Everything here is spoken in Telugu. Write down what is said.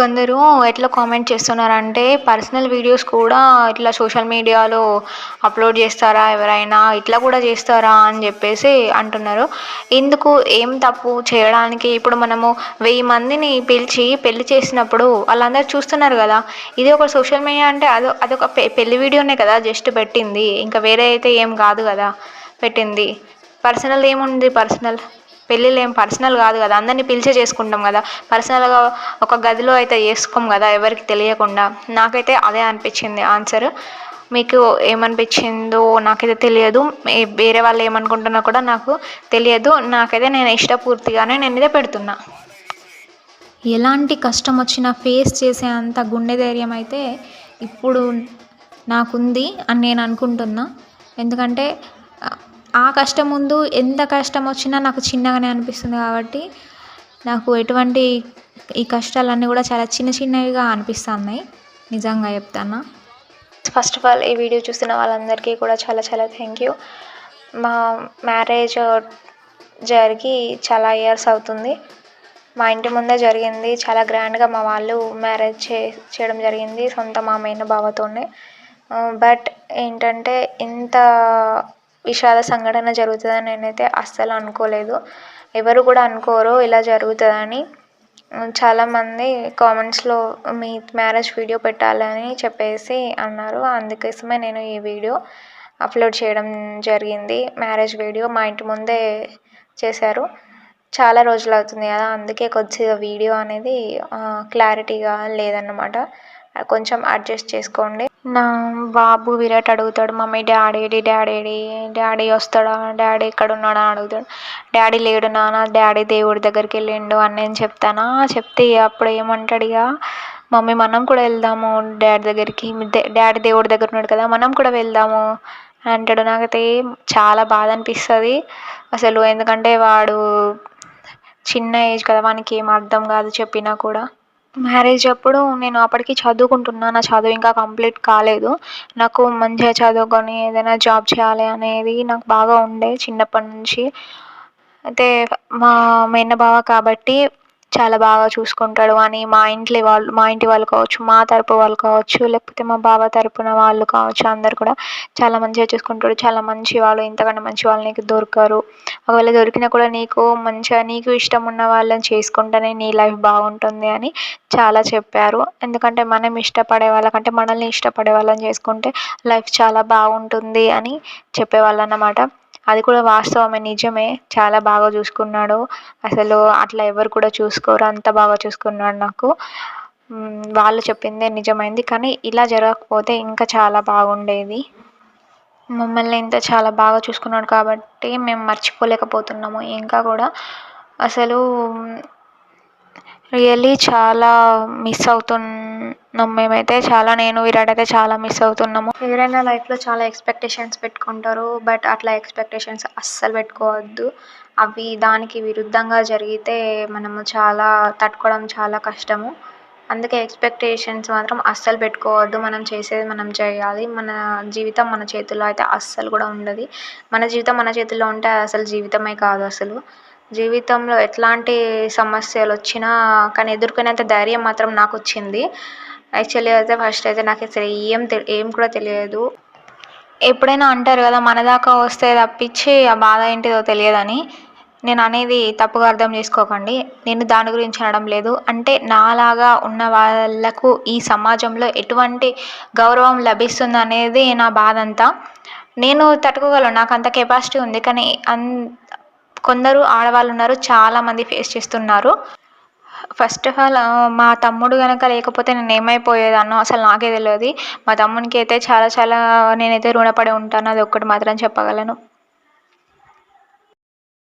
కొందరు ఎట్లా కామెంట్ చేస్తున్నారంటే పర్సనల్ వీడియోస్ కూడా ఇట్లా సోషల్ మీడియాలో అప్లోడ్ చేస్తారా ఎవరైనా ఇట్లా కూడా చేస్తారా అని చెప్పేసి అంటున్నారు. ఎందుకు? ఏం తప్పు చేయడానికి? ఇప్పుడు మనము వెయ్యి మందిని పిలిచి పెళ్ళి చేసినప్పుడు వాళ్ళందరూ చూస్తున్నారు కదా ఇది ఒక సోషల్ మీడియా అంటే అదో అదొక పె పెళ్ళి వీడియోనే కదా జస్ట్ పెట్టింది. ఇంకా వేరే అయితే ఏం కాదు కదా పెట్టింది. పర్సనల్ ఏముంది పర్సనల్ పెళ్ళిళ్ళు ఏం పర్సనల్ కాదు కదా అందరినీ పిలిచే చేసుకుంటాం కదా. పర్సనల్గా ఒక గదిలో అయితే చేసుకోం కదా ఎవరికి తెలియకుండా. నాకైతే అదే అనిపించింది ఆన్సర్. మీకు ఏమనిపించిందో నాకైతే తెలియదు. వేరే వాళ్ళు ఏమనుకుంటున్నా కూడా నాకు తెలియదు. నాకైతే నేను ఇష్టపూర్తిగానే నేను ఇదే పెడుతున్నా. ఎలాంటి కష్టం వచ్చినా ఫేస్ చేసే అంత గుండె ధైర్యం అయితే ఇప్పుడు నాకుంది అని నేను అనుకుంటున్నా. ఎందుకంటే ఆ కష్టం ముందు ఎంత కష్టం వచ్చినా నాకు చిన్నగానే అనిపిస్తుంది కాబట్టి నాకు ఎటువంటి ఈ కష్టాలన్నీ కూడా చాలా చిన్న చిన్నవిగా అనిపిస్తున్నాయి. నిజంగా చెప్తాను? ఫస్ట్ ఆఫ్ ఆల్ ఈ వీడియో చూస్తున్న వాళ్ళందరికీ కూడా చాలా చాలా థ్యాంక్ యూ మా మ్యారేజ్ జరిగి చాలా ఇయర్స్ అవుతుంది. మా ఇంటి ముందే జరిగింది. చాలా గ్రాండ్గా మా వాళ్ళు మ్యారేజ్ చే చేయడం జరిగింది సొంత మామయ్య బావతోనే. Uh, బట్ ఏంటంటే ఇంత విషాద సంఘటన జరుగుతుందని నేనైతే అస్సలు అనుకోలేదు. ఎవరు కూడా అనుకోరు ఇలా జరుగుతుందని. చాలామంది కామెంట్స్లో మీ మ్యారేజ్ వీడియో పెట్టాలని చెప్పేసి అన్నారు. అందుకోసమే నేను ఈ వీడియో అప్లోడ్ చేయడం జరిగింది. మ్యారేజ్ వీడియో మా ఇంటి ముందే చేశారు. చాలా రోజులు అవుతుంది కదా అందుకే కొద్దిగా వీడియో అనేది క్లారిటీగా లేదన్నమాట. కొంచెం అడ్జస్ట్ చేసుకోండి. నా బాబు విరాట్ అడుగుతాడు మమ్మీ డాడీ ఏడి డాడీ ఏడి డాడీ వస్తాడా? డాడీ ఎక్కడ ఉన్నాడా అడుగుతాడు. డాడీ లేడు నాన్న డాడీ దేవుడి దగ్గరికి వెళ్ళిండు అని నేను చెప్తానా? చెప్తే అప్పుడు ఏమంటాడు ఇక మమ్మీ మనం కూడా వెళ్దాము డాడీ దగ్గరికి. డాడీ దేవుడి దగ్గర ఉన్నాడు కదా మనం కూడా వెళ్దాము అంటాడు. నాకైతే చాలా బాధ అనిపిస్తుంది. అసలు ఎందుకంటే వాడు చిన్న ఏజ్ కదా వానికి ఏం అర్థం కాదు చెప్పినా కూడా. మ్యారేజ్ అప్పుడు నేను అప్పటికి చదువుకుంటున్నా. నా చదువు ఇంకా కంప్లీట్ కాలేదు. నాకు మంచిగా చదువుకొని ఏదైనా జాబ్ చేయాలి అనేది నాకు బాగా ఉండే చిన్నప్పటి నుంచి. అయితే మా మేనబావ కాబట్టి చాలా బాగా చూసుకుంటాడు అని మా ఇంట్లో వాళ్ళు మా ఇంటి వాళ్ళు కావచ్చు మా తరపు వాళ్ళు కావచ్చు లేకపోతే మా బావ తరపున వాళ్ళు కావచ్చు అందరు కూడా చాలా మంచిగా చూసుకుంటాడు. చాలా మంచి వాళ్ళు ఇంతకన్నా మంచి వాళ్ళు నీకు దొరకరు. ఒకవేళ దొరికినా కూడా నీకు మంచిగా నీకు ఇష్టం ఉన్న వాళ్ళని చేసుకుంటేనే నీ లైఫ్ బాగుంటుంది అని చాలా చెప్పారు. ఎందుకంటే మనం ఇష్టపడే వాళ్ళకంటే మనల్ని ఇష్టపడే వాళ్ళని చేసుకుంటే లైఫ్ చాలా బాగుంటుంది అని చెప్పేవాళ్ళు అన్నమాట అది కూడా వాస్తవమే నిజమే. చాలా బాగా చూసుకున్నాడు. అసలు అట్లా ఎవరు కూడా చూసుకోరు అంత బాగా చూసుకున్నాడు నాకు. వాళ్ళు చెప్పిందే నిజమైంది కానీ ఇలా జరగకపోతే ఇంకా చాలా బాగుండేది. మమ్మల్ని ఇంత చాలా బాగా చూసుకున్నాడు కాబట్టి మేము మర్చిపోలేకపోతున్నాము. ఇంకా కూడా అసలు రియల్లీ చాలా మిస్ అవుతున్న మేమైతే చాలా నేను విరాట్ అయితే చాలా మిస్ అవుతున్నాము. ఎవరైనా లైఫ్లో చాలా ఎక్స్పెక్టేషన్స్ పెట్టుకుంటారు బట్ అట్లా ఎక్స్పెక్టేషన్స్ అస్సలు పెట్టుకోవద్దు. అవి దానికి విరుద్ధంగా జరిగితే మనము చాలా తట్టుకోవడం చాలా కష్టము. అందుకే ఎక్స్పెక్టేషన్స్ మాత్రం అస్సలు పెట్టుకోవద్దు. మనం చేసేది మనం చేయాలి. మన జీవితం మన చేతుల్లో అయితే అస్సలు కూడా ఉండదు. మన జీవితం మన చేతుల్లో ఉంటే అసలు జీవితమే కాదు అసలు. జీవితంలో ఎట్లాంటి సమస్యలు వచ్చినా కానీ ఎదుర్కొనేంత ధైర్యం మాత్రం నాకు వచ్చింది యాక్చువల్లీ అయితే ఫస్ట్ అయితే నాకు అసలు ఏం ఏం కూడా తెలియదు. ఎప్పుడైనా అంటారు కదా మన దాకా వస్తే తప్పించి ఆ బాధ ఏంటిదో తెలియదని. నేను అనేది తప్పుగా అర్థం చేసుకోకండి. నేను దాని గురించి అనడం లేదు. అంటే నాలాగా ఉన్న వాళ్ళకు ఈ సమాజంలో ఎటువంటి గౌరవం లభిస్తుంది అనేది నా బాధ అంతా నేను తట్టుకోగలను. నాకు అంత కెపాసిటీ ఉంది. కానీ అన్ కొందరు ఆడవాళ్ళు ఉన్నారు చాలామంది ఫేస్ చేస్తున్నారు. ఫస్ట్ ఆఫ్ ఆల్ మా తమ్ముడు కనుక లేకపోతే నేను ఏమైపోయేదాన్నో అసలు నాకే తెలియదు మా తమ్మునికి అయితే చాలా చాలా నేనైతే రుణపడి ఉంటాను అది ఒక్కటి మాత్రం చెప్పగలను.